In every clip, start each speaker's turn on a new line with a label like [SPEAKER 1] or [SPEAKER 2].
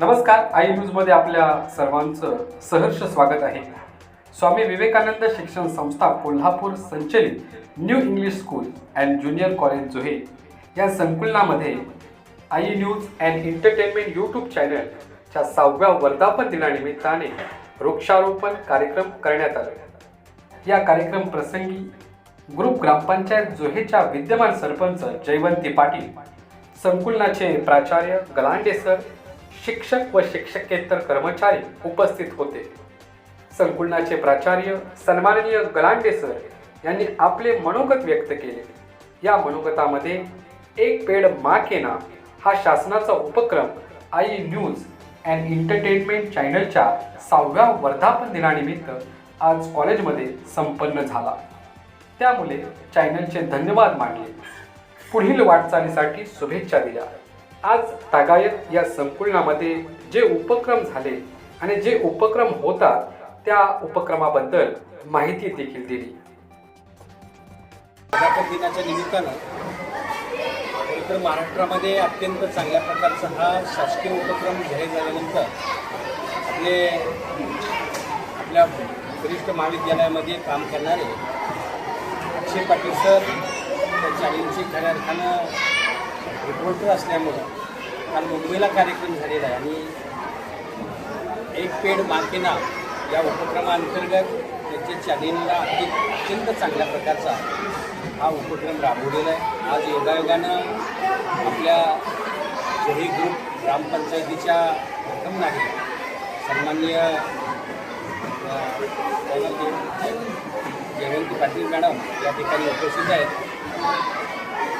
[SPEAKER 1] नमस्कार आई न्यूजमध्ये आपल्या सर्वांचं सहर्ष स्वागत आहे. स्वामी विवेकानंद शिक्षण संस्था कोल्हापूर संचलित new English school and junior college Johe. या संकुलनामध्ये I news and entertainment YouTube चॅनलच्या सहाव्या वर्धापन दिनानिमित्ताने वृक्षारोपण कार्यक्रम करण्यात आला. या कार्यक्रम प्रसंगी ग्रुप ग्रामपंचायत जोहेच्या विद्यमान सरपंच जयवंती पाटील संकुलनाचे प्राचार्य गलांडे सर शिक्षक व शिक्षकेतर कर्मचारी उपस्थित होते. संकुलनाचे प्राचार्य सन्माननीय गलांडे सर यांनी आपले मनोगत व्यक्त केले. या मनोगतामध्ये एक पेड मा हा शासनाचा उपक्रम आई न्यूज अँड एंटरटेनमेंट चॅनलच्या सहाव्या वर्धापन दिनानिमित्त आज कॉलेजमध्ये संपन्न झाला. त्यामुळे चॅनलचे धन्यवाद मानले. पुढील वाटचालीसाठी शुभेच्छा दिल्या. आज तागायत या संकुलनामध्ये जे उपक्रम झाले आणि जे उपक्रम होतात त्या उपक्रमाबद्दल माहिती देखील दिली.
[SPEAKER 2] प्रजासत्ताक दिनाच्या निमित्तानं इतर तर महाराष्ट्रामध्ये अत्यंत चांगल्या प्रकारचा हा शासकीय उपक्रम जाहीर झाल्यानंतर आपले आपल्या वरिष्ठ महाविद्यालयामध्ये काम करणारे अक्षय पाटील सर त्यांच्या आईंची खऱ्या अर्थानं रिपोर्टर असल्यामुळं काल मुंबईला कार्यक्रम झालेला आहे. आणि एक पेड माकेना या उपक्रमाअंतर्गत त्याच्या चॅनेलला अति अत्यंत चांगल्या प्रकारचा हा उपक्रम राबवलेला आहे. आज योगायोगानं आपल्या जही ग्रुप ग्रामपंचायतीच्या प्रथम नाही सन्माननीय जयवंत पाटील मॅडम या ठिकाणी उपस्थित आहेत.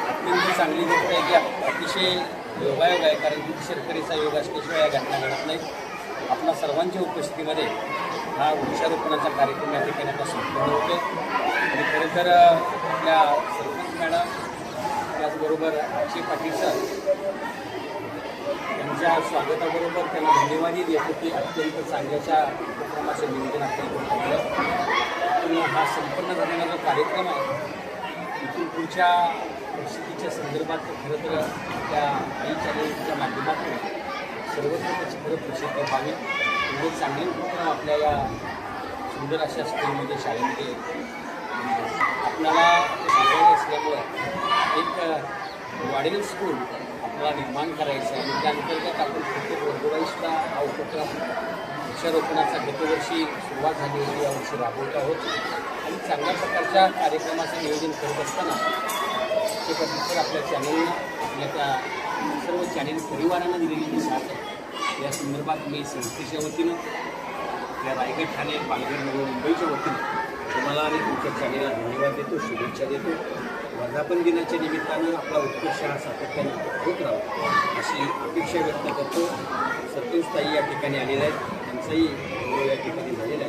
[SPEAKER 2] अत्यंत चांगली गोष्ट आहे की अतिशय योगायोग आहे कारण की शेतकरीचा योग असल्याशिवाय या घटना घडत नाहीत. आपल्या सर्वांच्या उपस्थितीमध्ये हा वृक्षारोपणाचा कार्यक्रम या ठिकाणी आता संपन्न होतो आणि खरं तर आपल्या सरपंच मॅडम त्याचबरोबर अक्षय पाटील सर त्यांच्या स्वागताबरोबर त्यांना धन्यवादही देतो की अत्यंत चांगल्याच्या उपक्रमाचं नियोजन आपण केलं हा संपन्न झालेला जो कार्यक्रम आहे इथून पुढच्या परिस्थितीच्या संदर्भात खरं तर त्या आई चॅनलच्या माध्यमातून सर्वत्र त्याची खरं प्रसिद्ध व्हावी म्हणजे चांगले उपक्रम आपल्या या सुंदर अशा स्कूलमध्ये शाळेमध्ये आपल्याला सांगायचं असल्यामुळं एक वाढीव स्कूल आपल्याला निर्माण करायचं आहे. आणि त्या अंतर्गत आपण प्रत्येक वर्गवाईसला हा उपक्रम वृक्षारोपणाचा गतवर्षी सुरुवात झाली होती. यावर्षी राबवत आहोत. आणि चांगल्या प्रकारच्या कार्यक्रमाचं नियोजन करत असताना ते पद्धतीवर आपल्या चॅनलला आपल्या त्या सर्व चॅनेल परिवारानं दिलेली जी साथ आहे. या संदर्भात मी संस्थेच्या वतीनं आपल्या रायगड ठाणे पालघर नगर मुंबईच्या वतीनं तुम्हाला आणि तुमच्या चॅनेलला धन्यवाद देतो शुभेच्छा देतो. वर्धापन दिनाच्या निमित्तानं आपला उत्कृष्ट हा सातत्याने होत राहावा अशी अपेक्षा व्यक्त करतो. सरपंच या ठिकाणी आलेल्या आहेत. त्यांचाही या ठिकाणी झालेला आहे.